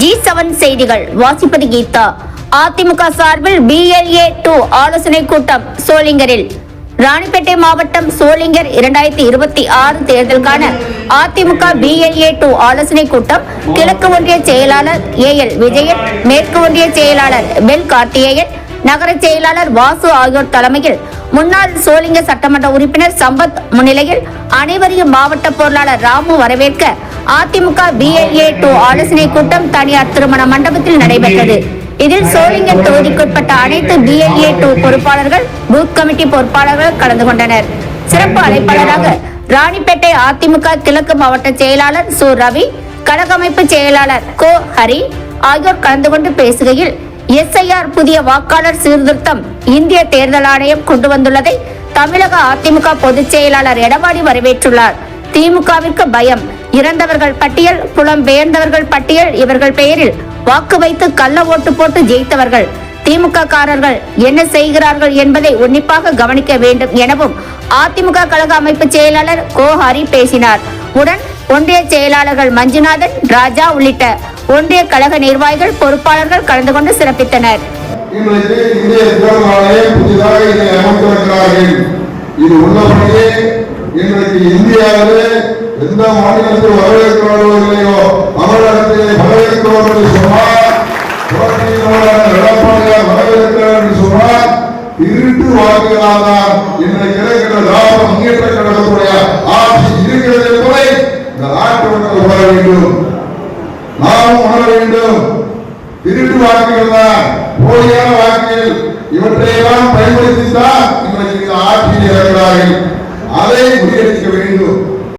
G seven செய்திகள். வாசிப்பது கீதா. அதிமுக சார்பில் பிஎல்ஏ டூ ஆலோசனை கூட்டம் சோளிங்கரில். ராணிப்பேட்டை மாவட்டம் சோளிங்கர் இரண்டாயிரத்தி இருபத்தி ஆறு தேர்தலுக்கான அதிமுக பிஎல்ஏ டூ ஆலோசனை கூட்டம். கிழக்கு ஒன்றிய செயலாளர் ஏ எல் விஜயன் மேற்கு ஒன்றிய செயலாளர் பெல் கார்த்தியேயன் நகர செயலாளர் வாசு ஆகியோர் தலைமையில் முன்னாள் சோளிங்க சட்டமன்ற உறுப்பினர் சம்பத் முன்னிலையில் அனைவரையும் மாவட்ட பொருளாளர் ராமு வரவேற்க அதிமுக பிஎல்ஏ டூ ஆலோசனை கூட்டம் தனியார் திருமண மண்டபத்தில் நடைபெற்றது. இதில் சோளிங்கர் தொகுதிக்குட்பட்ட அனைத்து பிஎல்ஏ டூ பொறுப்பாளர்கள் பூத் கமிட்டி பொறுப்பாளர்கள் கலந்து கொண்டனர். சிறப்பு அழைப்பாளராக ராணிப்பேட்டை அதிமுக கிழக்கு மாவட்ட செயலாளர் சு. ரவி கழகமைப்பு செயலாளர் கோ. ஹரி ஆகியோர் கலந்து கொண்டு பேசுகையில் எஸ்ஐஆர் புதிய வாக்காளர் சீர்திருத்தம் இந்திய தேர்தல் ஆணையம் கொண்டு வந்துள்ளதை தமிழக அதிமுக பொதுச் செயலாளர் எடப்பாடி வரவேற்றுள்ளார். திமுகவிற்கு பயம். இறந்தவர்கள் பட்டியல் புலம்பெயர்ந்தவர்கள் பட்டியல் இவர்கள் பெயரில் வாக்கு வைத்து கள்ள ஓட்டு போட்டு ஜெயித்தவர்கள். திமுக காரர்கள் என்ன செய்கிறார்கள் என்பதை உன்னிப்பாக கவனிக்க வேண்டும் எனவும் அதிமுக கழக அமைப்பு செயலாளர் கோ ஹரி பேசினார். உடன் ஒன்றிய செயலாளர்கள் மஞ்சுநாதன் ராஜா உள்ளிட்ட ஒன்றிய கழக நிர்வாகிகள் பொறுப்பாளர்கள் கலந்து கொண்டு சிறப்பித்தனர். இது உள்ளபடியே இன்றைக்கு இந்தியாவிலே எந்த மாநிலத்தில் வரவேற்கிறோமோ இல்லையோ தமிழகத்திலே வரவேற்கிறோம் என்று சொன்னால் எடப்பாடியார் வரவேற்கிறார் என்று சொன்னால் இருட்டு வாக்குகளால் தான் இன்றைக்கு இருக்கிற திராவிட முன்னேற்ற கழகத்துடைய ஆட்சி இருக்கிறது என்பதை இந்த நாட்டு மக்கள் உணர வேண்டும். நாமும் உணர வேண்டும். திருட்டு வாக்குகள் தான் போலியான வாக்குகள். இவற்றையெல்லாம் பயன்படுத்தித்தான் இன்றைக்கு இந்த ஆட்சியில் இறக்கிறார்கள் அதை முறியடிக்க வேண்டும்.